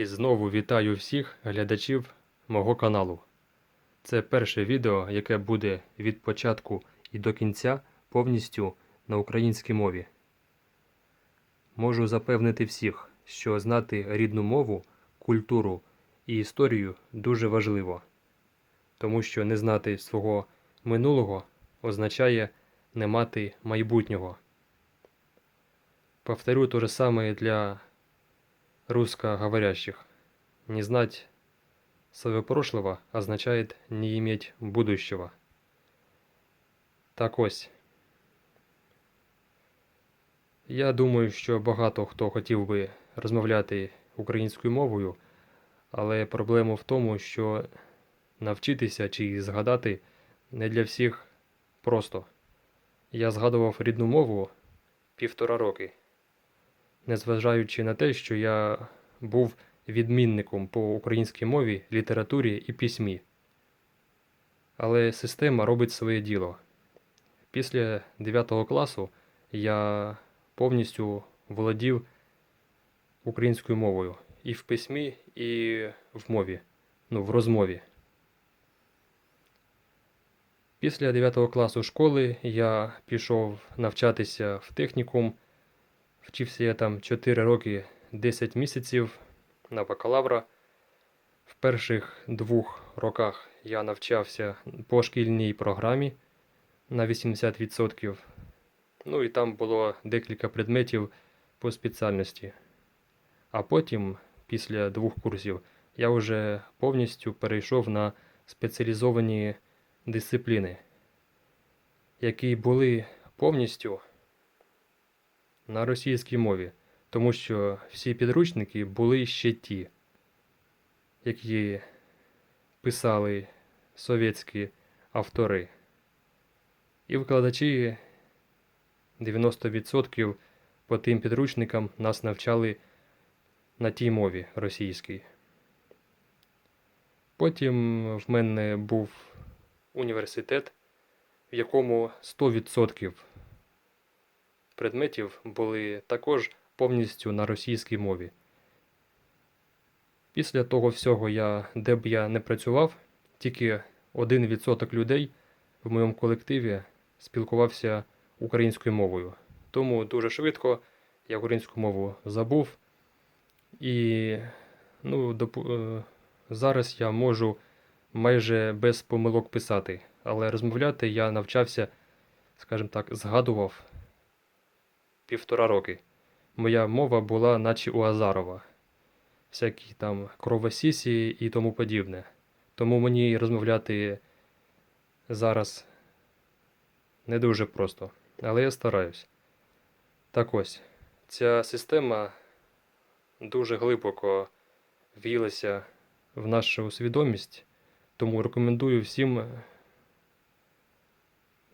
І знову вітаю всіх глядачів мого каналу. Це перше відео, яке буде від початку і до кінця повністю на українській мові. Можу запевнити всіх, що знати рідну мову, культуру і історію дуже важливо, тому що не знати свого минулого означає не мати майбутнього. Повторю то же самое для русскоговорящих. Не знать своего прошлого означает не иметь будущего. Так ось. Я думаю, що багато хто хотів би розмовляти українською мовою, але проблема в тому, що навчитися чи згадати не для всіх просто. Я згадував рідну мову півтора роки незважаючи на те, що я був відмінником по українській мові, літературі і письмі. Але система робить своє діло. Після 9 класу я повністю володів українською мовою і в письмі, і в мові, ну, в розмові. Після 9 класу школи я пішов навчатися в технікум. Вчився я там 4 роки 10 місяців на бакалавра. В перших двох роках я навчався по шкільній програмі на 80%. Ну і там було декілька предметів по спеціальності. А потім, після двох курсів, я вже повністю перейшов на спеціалізовані дисципліни, які були повністю на російській мові, тому що всі підручники були ще ті, які писали совєтські автори. І викладачі 90% по тим підручникам нас навчали на тій мові російській. Потім в мене був університет, в якому 100% предметів були також повністю на російській мові. Після того всього, я, де б я не працював, тільки 1% людей в моєму колективі спілкувався українською мовою. Тому дуже швидко я українську мову забув. І ну, доп... е, зараз я можу майже без помилок писати, але розмовляти я навчався, скажімо так, згадував півтора роки. Моя мова була, наче у Азарова, всякі там кровосісі і тому подібне. Тому мені розмовляти зараз не дуже просто, але я стараюсь. Так ось, ця система дуже глибоко в'їлася в нашу свідомість, тому рекомендую всім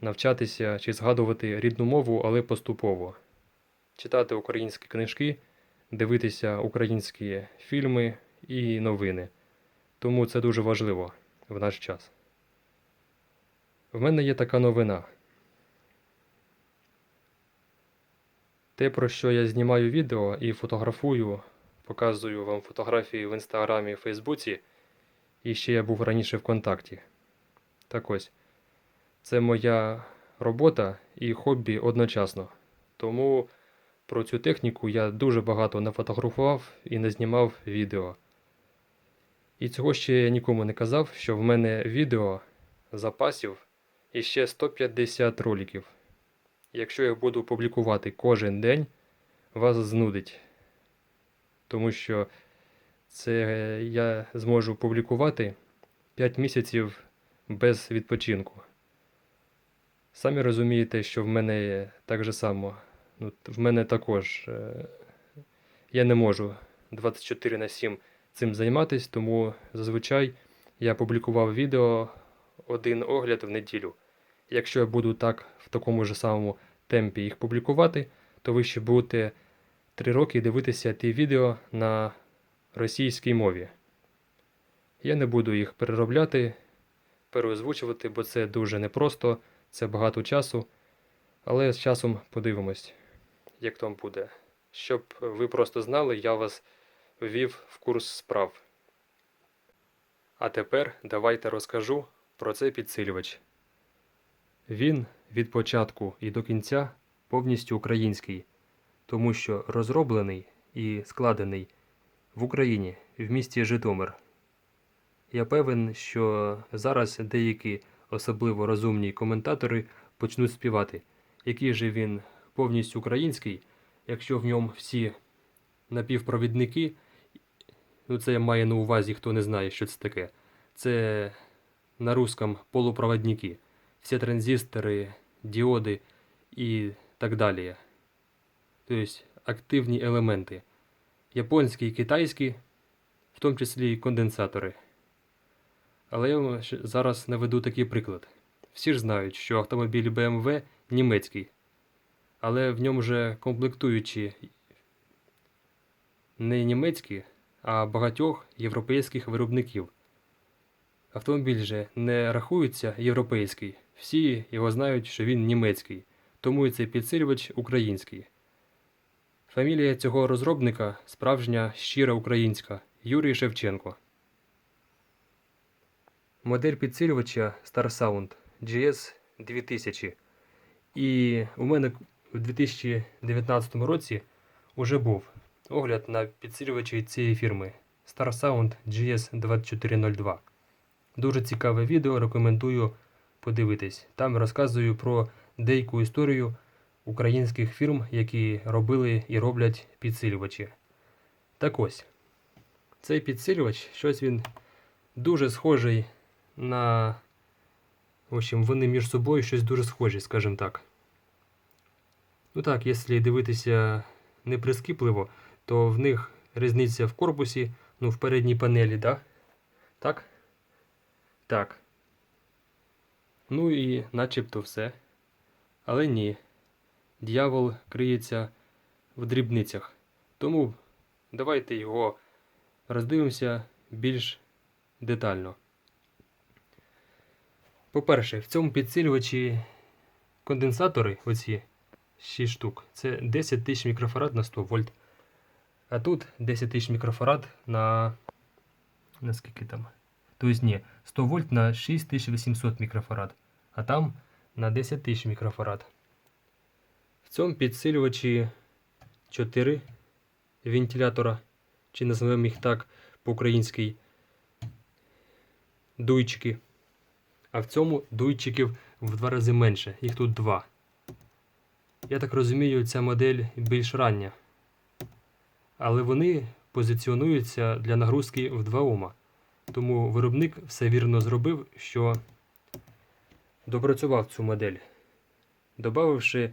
навчатися чи згадувати рідну мову, але поступово читати українські книжки, дивитися українські фільми і новини. Тому це дуже важливо в наш час. В мене є така новина. Те, про що я знімаю відео і фотографую, показую вам фотографії в інстаграмі і Фейсбуці, і ще я був раніше в контакті. Так ось, це моя робота і хобі одночасно. Тому про цю техніку я дуже багато не фотографував і не знімав відео. І цього ще я нікому не казав, що в мене відео запасів і ще 150 роликів. Якщо я буду публікувати кожен день, вас знудить. Тому що це я зможу публікувати 5 місяців без відпочинку. Самі розумієте, що в мене так же само Ну, В мене також е, я не можу 24 на 7 цим займатися, тому зазвичай я публікував відео один огляд в неділю. Якщо я буду так в такому ж самому темпі їх публікувати, то ви ще будете 3 роки дивитися ті відео на російській мові. Я не буду їх переробляти, переозвучувати, бо це дуже непросто, це багато часу. Але з часом подивимось як там буде. Щоб ви просто знали, я вас ввів в курс справ. А тепер давайте розкажу про цей підсилювач. Він від початку і до кінця повністю український, тому що розроблений і складений в Україні в місті Житомир. Я певен, що зараз деякі особливо розумні коментатори почнуть співати, який же він повністю український, якщо в ньому всі напівпровідники, ну це має на увазі, хто не знає, що це таке. Це на русском полупроводники, всі транзистори, діоди і так далі. Тобто активні елементи. Японські і китайські, в тому числі і конденсатори. Але я вам зараз наведу такий приклад. Всі ж знають, що автомобіль BMW німецький, але в ньому же комплектуючі не німецькі, а багатьох європейських виробників. Автомобіль же не рахується європейський, всі його знають, що він німецький, тому і цей підсилювач український. Фамілія цього розробника справжня щира українська Юрій Шевченко. Модель підсилювача StarSound GS 2000. І у мене у 2019 році вже був огляд на підсилювачі цієї фірми StarSound GS 2402. Дуже цікаве відео, рекомендую подивитись. Там розказую про деяку історію українських фірм, які робили і роблять підсилювачі. Так ось, цей підсилювач, щось він дуже схожий на. В общем, вони між собою щось дуже схожі, скажімо так. Ну так, якщо дивитися неприскіпливо, то в них різниця в корпусі, ну, в передній панелі, да? так? Так. Ну і начебто все. Але ні. Д'явол криється в дрібницях. Тому давайте його роздивимося більш детально. По-перше, в цьому підсилювачі конденсатори, оці 6 штук, це 10 тисяч мікрофарад на 100 вольт. А тут 10 тисяч мікрофарад на. на скільки там? Тобто ні, 100 вольт на 6800 мікрофарад, а там на 10 тисяч мікрофарад. В цьому підсилювачі 4 вентилятора, чи називаємо їх так по-українськи дуйчики. А в цьому дуйчиків в два рази менше, їх тут два. Я так розумію, ця модель більш рання. Але вони позиціонуються для нагрузки в 2 Ома. Тому виробник все вірно зробив, що допрацював цю модель, додавши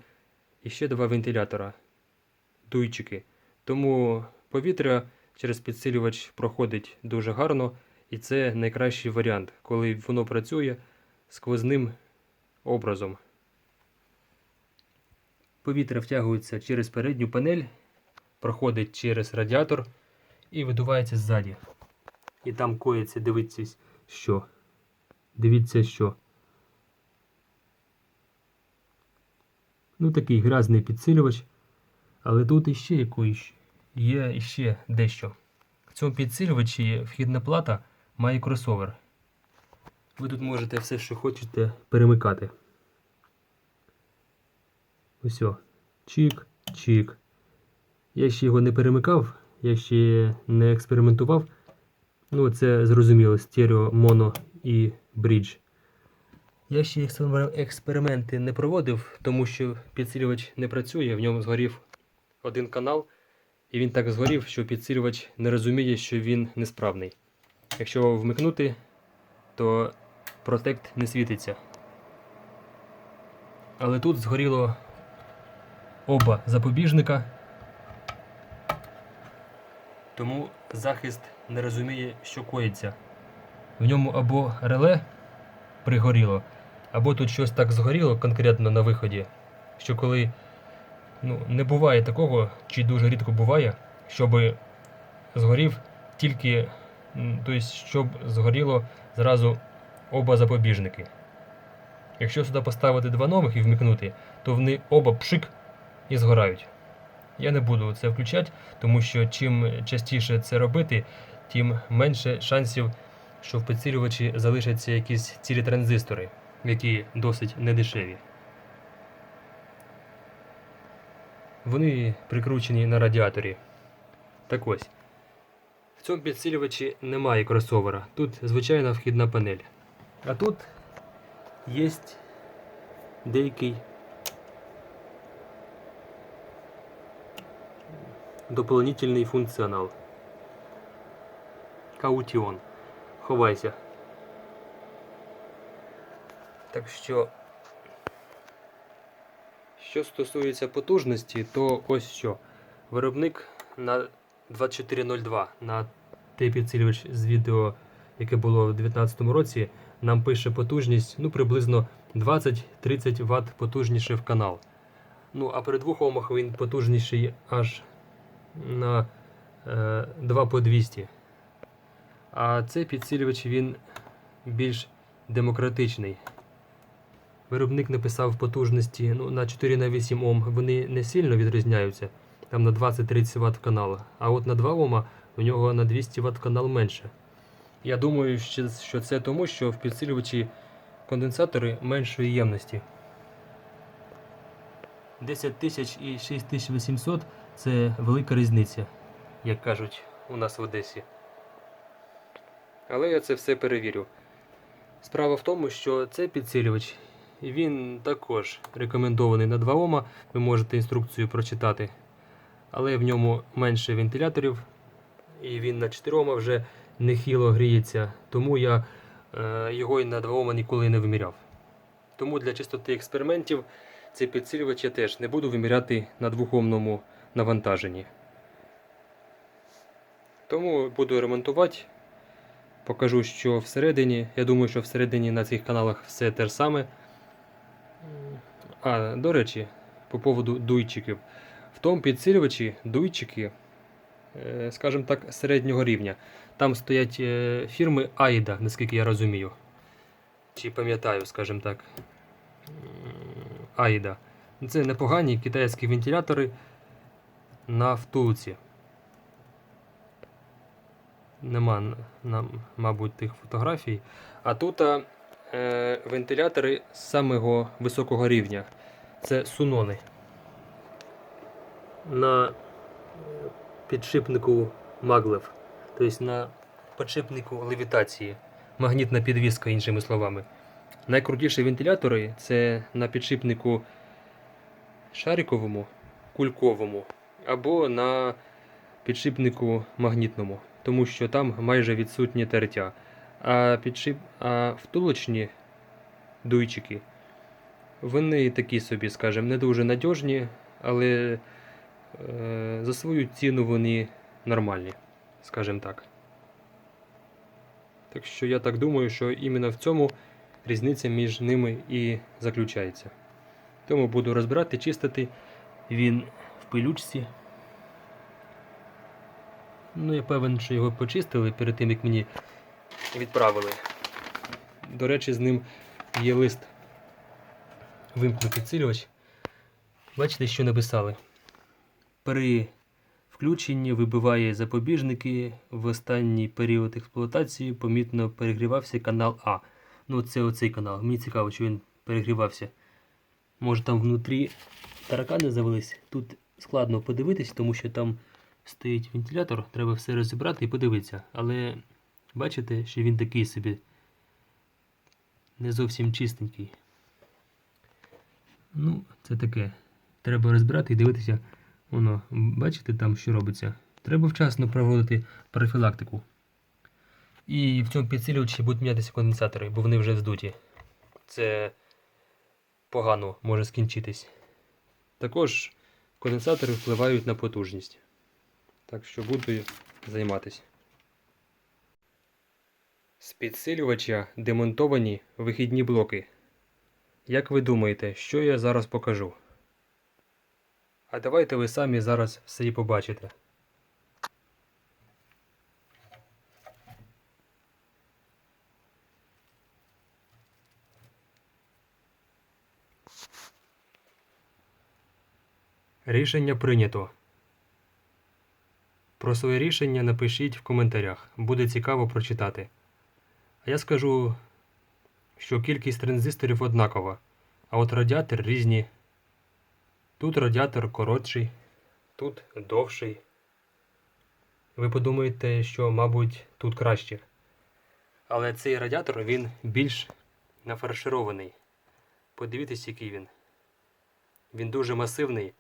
іще два вентилятора, дуйчики. Тому повітря через підсилювач проходить дуже гарно, і це найкращий варіант, коли воно працює сквозним образом. Повітря втягується через передню панель, проходить через радіатор і видувається ззаді. І там коїться, дивіться, що. Дивіться, що. Ну, такий грязний підсилювач. Але тут іще якоїсь є іще дещо. В цьому підсилювачі вхідна плата має кросовер. Ви тут можете все, що хочете, перемикати. Ось. о. Чик, чик. Я ще його не перемикав, я ще не експериментував. Ну, це зрозуміло, стерео, моно і брідж. Я ще експерименти не проводив, тому що підсилювач не працює, в ньому згорів один канал, і він так згорів, що підсилювач не розуміє, що він несправний. Якщо його вмикнути, то протект не світиться. Але тут згоріло оба запобіжника. Тому захист не розуміє, що коїться. В ньому або реле пригоріло, або тут щось так згоріло конкретно на виході, що коли ну, не буває такого, чи дуже рідко буває, щоб згорів тільки, тобто, щоб згоріло зразу оба запобіжники. Якщо сюди поставити два нових і вмикнути, то вони оба пшик і згорають. Я не буду це включати, тому що чим частіше це робити, тим менше шансів, що в підсилювачі залишаться якісь цілі транзистори, які досить недешеві. Вони прикручені на радіаторі. Так ось. В цьому підсилювачі немає кросовера. Тут звичайна вхідна панель. А тут є деякий дополнительний функціонал. Каутіон. Ховайся. Так що, що стосується потужності, то ось що. Виробник на 2402 на той підсилювач з відео, яке було в 2019 році, нам пише потужність ну, приблизно 20-30 Вт потужніше в канал. Ну, а при двох омах він потужніший аж на е, 2 по 200. А цей підсилювач він більш демократичний. Виробник написав потужності ну, на 4 на 8 Ом. Вони не сильно відрізняються. Там на 20-30 Вт канал. А от на 2 Ома у нього на 200 Вт канал менше. Я думаю, що це тому, що в підсилювачі конденсатори меншої ємності. 10 тисяч і 6800 це велика різниця, як кажуть у нас в Одесі. Але я це все перевірю. Справа в тому, що цей підсилювач він також рекомендований на 2 Ома. Ви можете інструкцію прочитати. Але в ньому менше вентиляторів, і він на 4 Ома вже нехило гріється. Тому я е, його і на 2 Ома ніколи не виміряв. Тому для чистоти експериментів цей підсилювач я теж не буду виміряти на двохомному навантаженні. Тому буду ремонтувати. Покажу, що всередині. Я думаю, що всередині на цих каналах все те ж саме. А, до речі, по поводу дуйчиків. В тому підсилювачі дуйчики, е, скажімо так, середнього рівня. Там стоять е, фірми Aida, наскільки я розумію. Чи пам'ятаю, скажімо так. Aida. Це непогані китайські вентилятори на втулці. Нема нам, мабуть, тих фотографій. А тут е, вентилятори самого високого рівня. Це сунони. На підшипнику маглев. Тобто на підшипнику левітації. Магнітна підвіска, іншими словами. Найкрутіші вентилятори це на підшипнику шариковому, кульковому або на підшипнику магнітному, тому що там майже відсутнє тертя. А, підшип... а втулочні дуйчики, вони такі собі, скажімо, не дуже надіжні, але е, за свою ціну вони нормальні, скажімо так. Так що я так думаю, що іменно в цьому різниця між ними і заключається. Тому буду розбирати, чистити. Він пилючці. Ну, я певен, що його почистили перед тим, як мені відправили. До речі, з ним є лист вимкну підсилювач. Бачите, що написали? При включенні вибиває запобіжники. В останній період експлуатації помітно перегрівався канал А. Ну, це оцей канал. Мені цікаво, що він перегрівався. Може там внутрі таракани завелись. Тут складно подивитись, тому що там стоїть вентилятор, треба все розібрати і подивитися. Але бачите, що він такий собі не зовсім чистенький. Ну, це таке. Треба розбирати і дивитися. Воно, бачите там, що робиться. Треба вчасно проводити профілактику. І в цьому підсилювачі будуть мінятися конденсатори, бо вони вже вздуті. Це погано може скінчитись. Також конденсатори впливають на потужність. Так що буду займатися. З підсилювача демонтовані вихідні блоки. Як ви думаєте, що я зараз покажу? А давайте ви самі зараз все і побачите. Рішення прийнято. Про своє рішення напишіть в коментарях, буде цікаво прочитати. А я скажу, що кількість транзисторів однакова, а от радіатор різні. Тут радіатор коротший, тут довший. Ви подумаєте, що, мабуть, тут краще. Але цей радіатор він більш нафарширований. Подивіться, який він. Він дуже масивний,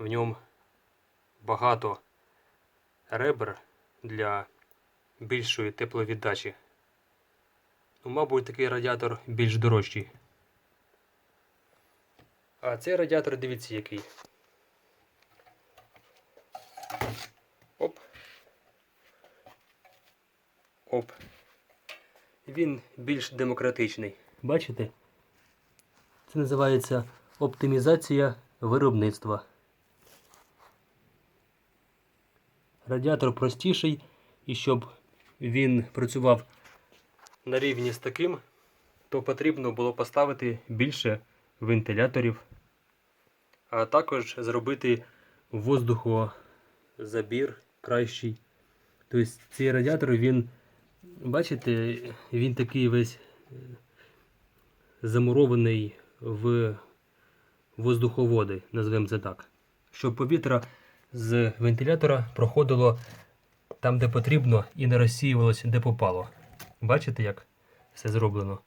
в ньому багато ребер для більшої тепловіддачі. Ну, мабуть, такий радіатор більш дорожчий. А цей радіатор, дивіться, який. Оп. Оп. Він більш демократичний. Бачите? Це називається оптимізація виробництва. Радіатор простіший, і щоб він працював на рівні з таким, то потрібно було поставити більше вентиляторів, а також зробити воздухозабір кращий. Тобто цей радіатор, він, бачите, він такий весь е, замурований в воздуховоди, назвемо це так. Щоб повітря з вентилятора проходило там, де потрібно, і не розсіювалося, де попало. Бачите, як все зроблено?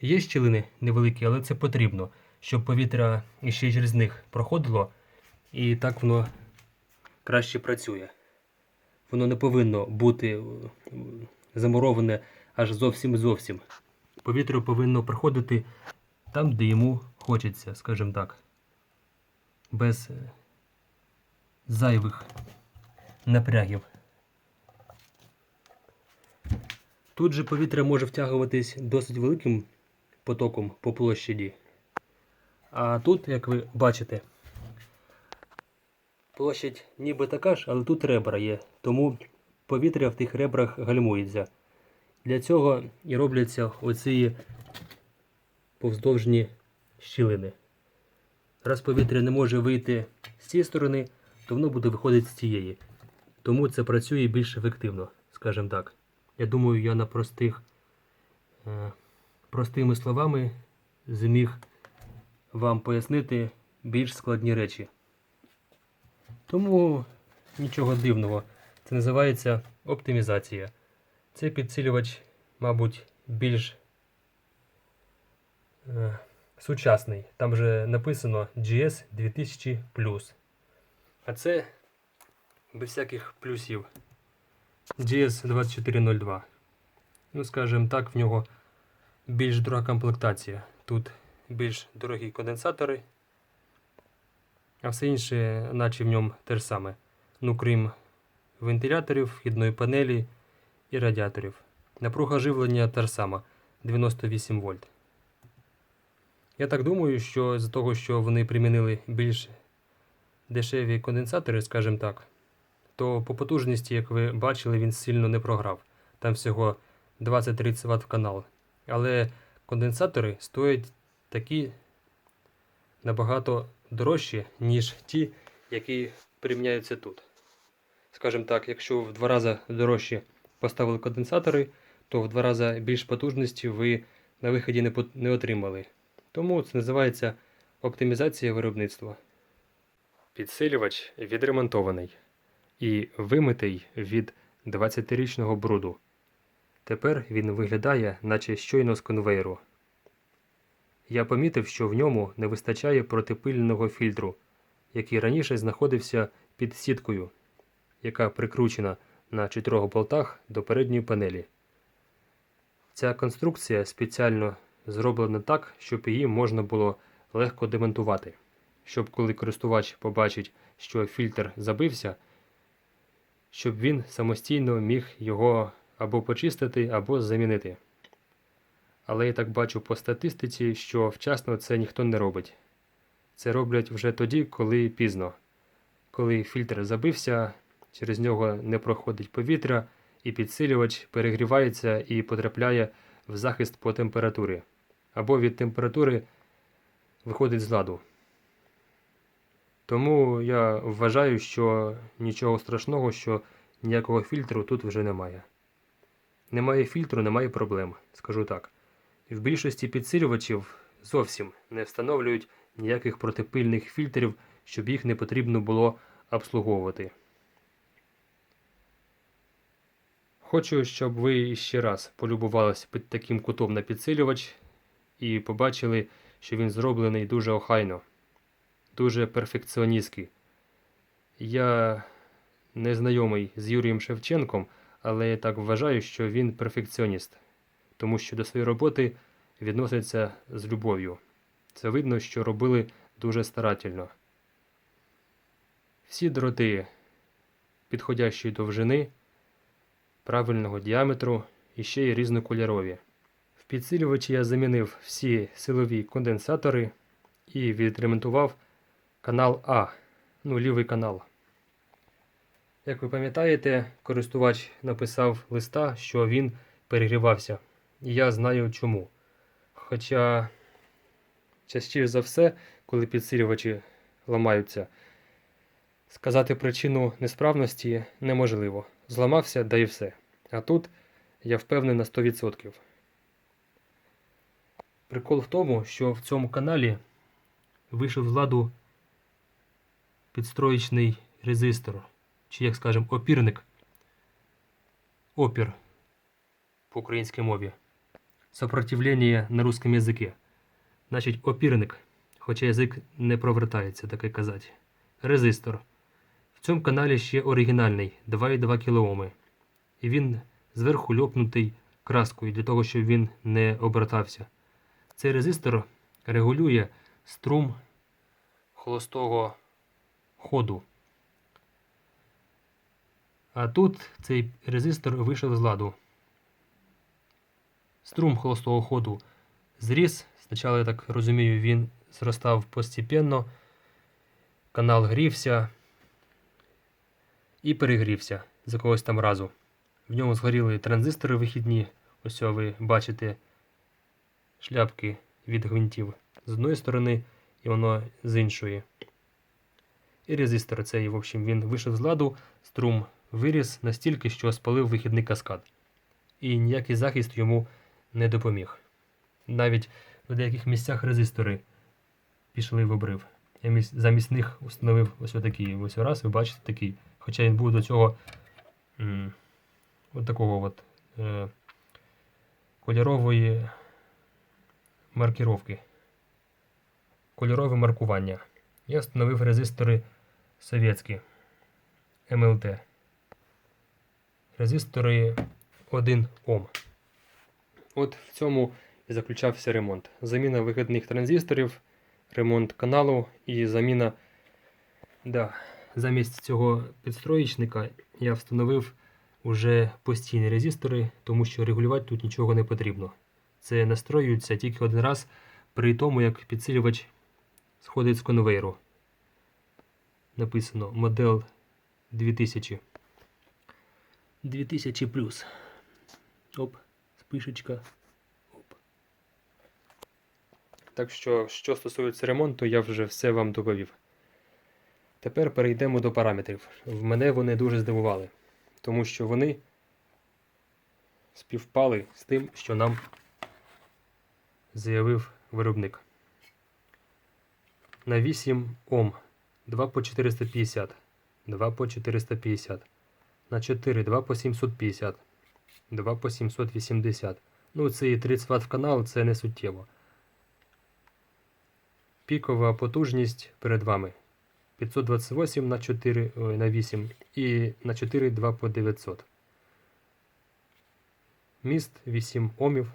Є щілини невеликі, але це потрібно, щоб повітря ще через них проходило, і так воно краще працює. Воно не повинно бути е, замуроване аж зовсім зовсім. Повітря повинно проходити там, де йому хочеться, скажімо так. Без е, зайвих напрягів. Тут же повітря може втягуватись досить великим потоком по площаді. А тут, як ви бачите, площадь ніби така ж, але тут ребра є, тому повітря в тих ребрах гальмується. Для цього і робляться оці повздовжні щілини. Раз повітря не може вийти з цієї сторони, то воно буде виходити з цієї. Тому це працює більш ефективно, скажімо так. Я думаю, я на простих, е, простими словами зміг вам пояснити більш складні речі. Тому нічого дивного. Це називається оптимізація. Цей підсилювач, мабуть, більш е, сучасний. Там вже написано GS 2000 А це без всяких плюсів. GS 2402. Ну, скажімо так, в нього більш дорога комплектація. Тут більш дорогі конденсатори, а все інше, наче в ньому те ж саме. Ну, крім вентиляторів, вхідної панелі і радіаторів. Напруга живлення та ж сама 98 вольт. Я так думаю, що з того, що вони примінили більш дешеві конденсатори, скажімо так, то по потужності, як ви бачили, він сильно не програв. Там всього 20-30 Вт в канал. Але конденсатори стоять такі набагато дорожчі, ніж ті, які приміняються тут. Скажімо так, якщо в два рази дорожче поставили конденсатори, то в два рази більш потужності ви на виході не отримали. Тому це називається оптимізація виробництва. Підсилювач відремонтований і вимитий від 20-річного бруду. Тепер він виглядає, наче щойно з конвейеру. Я помітив, що в ньому не вистачає протипильного фільтру, який раніше знаходився під сіткою, яка прикручена на чотирьох болтах до передньої панелі. Ця конструкція спеціально зроблена так, щоб її можна було легко демонтувати, щоб коли користувач побачить, що фільтр забився, щоб він самостійно міг його або почистити, або замінити. Але я так бачу по статистиці, що вчасно це ніхто не робить. Це роблять вже тоді, коли пізно. Коли фільтр забився, через нього не проходить повітря, і підсилювач перегрівається і потрапляє в захист по температурі. Або від температури виходить з ладу. Тому я вважаю, що нічого страшного, що ніякого фільтру тут вже немає. Немає фільтру, немає проблем, скажу так. В більшості підсилювачів зовсім не встановлюють ніяких протипильних фільтрів, щоб їх не потрібно було обслуговувати. Хочу, щоб ви ще раз полюбувалися під таким кутом на підсилювач і побачили, що він зроблений дуже охайно, дуже перфекціоністський. Я не знайомий з Юрієм Шевченком, але я так вважаю, що він перфекціоніст, тому що до своєї роботи відноситься з любов'ю. Це видно, що робили дуже старательно. Всі дроти підходящої довжини, правильного діаметру і ще й різнокольорові. В підсилювачі я замінив всі силові конденсатори і відремонтував канал А, ну лівий канал. Як ви пам'ятаєте, користувач написав листа, що він перегрівався. І я знаю чому. Хоча частіше за все, коли підсилювачі ламаються, сказати причину несправності неможливо. Зламався, да і все. А тут я впевнений на 100%. Прикол в тому, що в цьому каналі вийшов з ладу підстроєчний резистор, чи, як скажемо, опірник. Опір по українській мові. Сопротивлення на русском язикі. Значить, опірник, хоча язик не провертається, таке казати. Резистор. В цьому каналі ще оригінальний 2,2 кОм. І він зверху льопнутий краскою для того, щоб він не обертався. Цей резистор регулює струм холостого ходу. А тут цей резистор вийшов з ладу. Струм холостого ходу зріс. Спочатку, я так розумію, він зростав постепенно, канал грівся і перегрівся з якогось там разу. В ньому згоріли транзистори вихідні. Ось ви бачите шляпки від гвинтів з одної сторони, і воно з іншої. І резистор цей, в общем, він вийшов з ладу, струм виріс настільки, що спалив вихідний каскад. І ніякий захист йому не допоміг. Навіть в деяких місцях резистори пішли в обрив. Я замість них установив ось отакий. Ось раз, ви бачите такий. Хоча він був до цього от такого от, е, кольорової маркіровки. Кольорове маркування. Я встановив резистори совєтські МЛТ. Резистори 1 Ом. От в цьому і заключався ремонт. Заміна вихідних транзисторів, ремонт каналу і заміна. Да, замість цього підстроєчника я встановив уже постійні резистори, тому що регулювати тут нічого не потрібно. Це настроюється тільки один раз при тому, як підсилювач сходить з конвейеру. Написано модель 2000. 2000 плюс. Оп, спишечка. Оп. Так що, що стосується ремонту, я вже все вам доповів. Тепер перейдемо до параметрів. В мене вони дуже здивували, тому що вони співпали з тим, що нам заявив виробник. На 8 Ом 2 по 450, 2 по 450, на 4 2 по 750, 2 по 780. Ну, це і 30 Вт в канал, це не суттєво. Пікова потужність перед вами 528 на 4 ой, на 8 і на 4 2 по 900. Міст 8 Омів,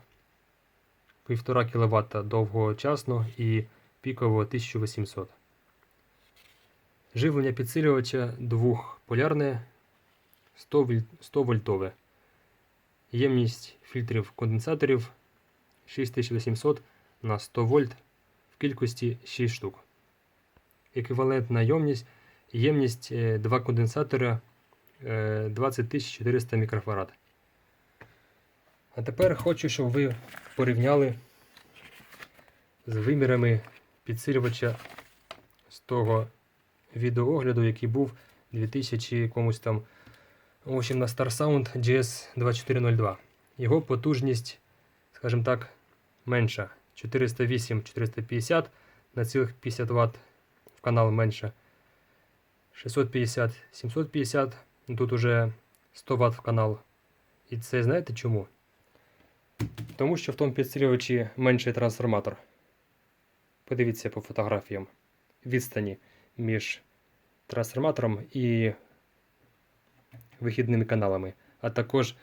1,5 кВт довгочасно і піково 1800. Живлення підсилювача двохполярне 100 вольтове. Ємність фільтрів конденсаторів 6800 на 100 вольт в кількості 6 штук. Еквівалентна ємність, ємність е, 2 конденсатора е, 20400 мікрофарад. А тепер хочу, щоб ви порівняли з вимірами підсилювача з того відеоогляду, який був 2000 якомусь там. В общем, на Star Sound GS2402. Його потужність, скажімо так, менша. 408-450 на цілих 50 Вт в канал менше. 650-750, ну, тут уже 100 Вт в канал. І це знаєте чому? Тому що в тому підсилювачі менший трансформатор. Подивіться по фотографіям. Відстані між трансформатором і вихідними каналами, а також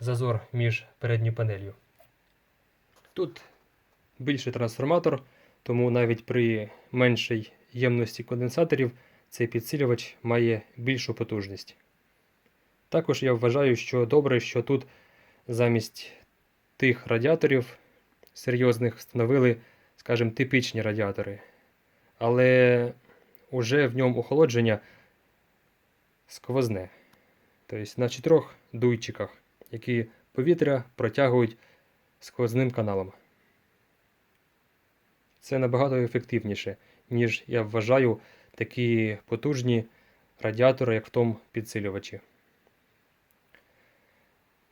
зазор між передньою панелью. Тут більший трансформатор, тому навіть при меншій ємності конденсаторів цей підсилювач має більшу потужність. Також я вважаю, що добре, що тут замість тих радіаторів серйозних встановили, скажімо, типічні радіатори. Але уже в ньому охолодження сквозне. Тобто на чотирьох дуйчиках, які повітря протягують сквозним каналом. Це набагато ефективніше, ніж я вважаю такі потужні радіатори, як в тому підсилювачі.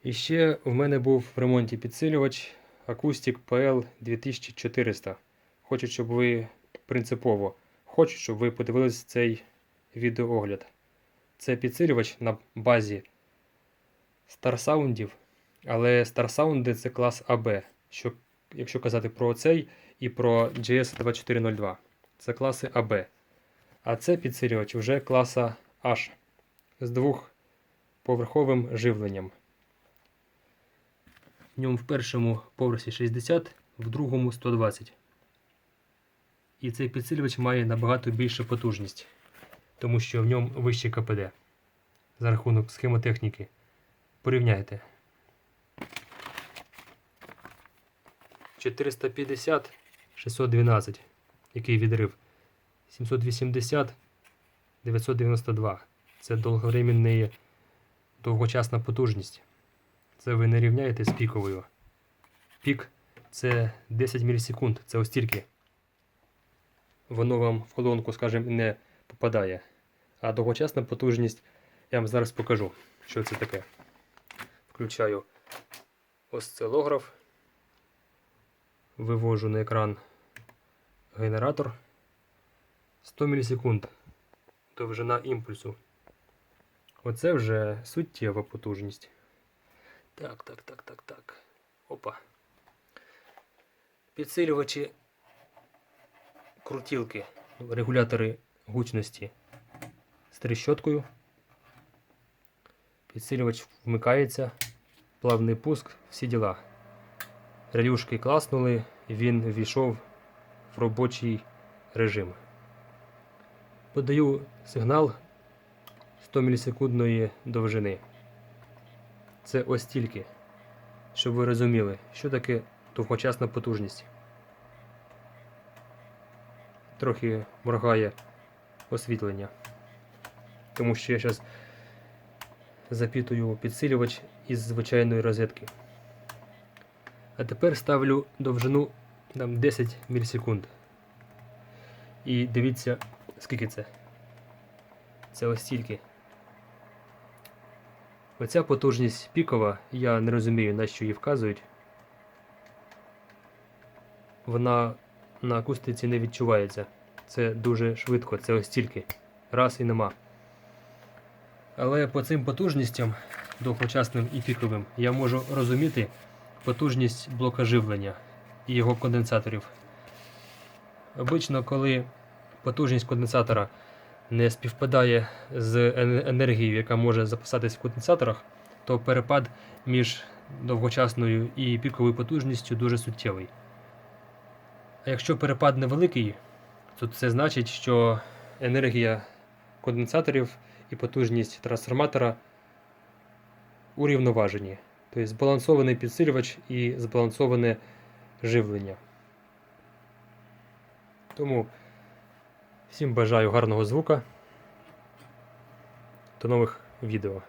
І ще в мене був в ремонті підсилювач Acoustic PL 2400. Хочу, щоб ви принципово хочу, щоб ви подивились цей відеоогляд. Це підсилювач на базі старсаундів, але старсаунди це клас АБ, що, якщо казати про цей і про GS2402. Це класи АБ. А це підсилювач вже класа H з двохповерховим живленням. В ньому в першому поверсі 60, в другому 120. І цей підсилювач має набагато більшу потужність, тому що в ньому вищий КПД за рахунок схемотехніки. Порівняйте. 450 612, який відрив. 780 992. Це довговременна довгочасна потужність. Це ви не рівняєте з піковою. Пік це 10 мілісекунд, це ось тільки. Воно вам в колонку, скажімо, не попадає. А довгочасна потужність я вам зараз покажу, що це таке. Включаю осцилограф, вивожу на екран генератор 100 мілісекунд довжина імпульсу. Оце вже суттєва потужність. Так, так, так, так, так. Опа. Підсилювачі крутілки, регулятори гучності з тріщоткою. Підсилювач вмикається, плавний пуск, всі діла. Релюшки класнули, він ввійшов в робочий режим. Подаю сигнал 100 мілісекундної довжини. Це ось тільки, щоб ви розуміли, що таке довгочасна потужність. Трохи моргає освітлення, тому що я зараз запітую підсилювач із звичайної розетки. А тепер ставлю довжину там, 10 мілісекунд. І дивіться, скільки це. Це ось стільки. Оця потужність пікова, я не розумію, на що її вказують. Вона на акустиці не відчувається. Це дуже швидко, це ось стільки. Раз і нема. Але по цим потужностям, довгочасним і піковим, я можу розуміти потужність блока живлення і його конденсаторів. Обично, коли потужність конденсатора не співпадає з енергією, яка може записатись в конденсаторах, то перепад між довгочасною і піковою потужністю дуже суттєвий. А якщо перепад невеликий, то це значить, що енергія конденсаторів і потужність трансформатора урівноважені. Тобто збалансований підсилювач і збалансоване живлення. Тому всім бажаю гарного звука. До нових відео.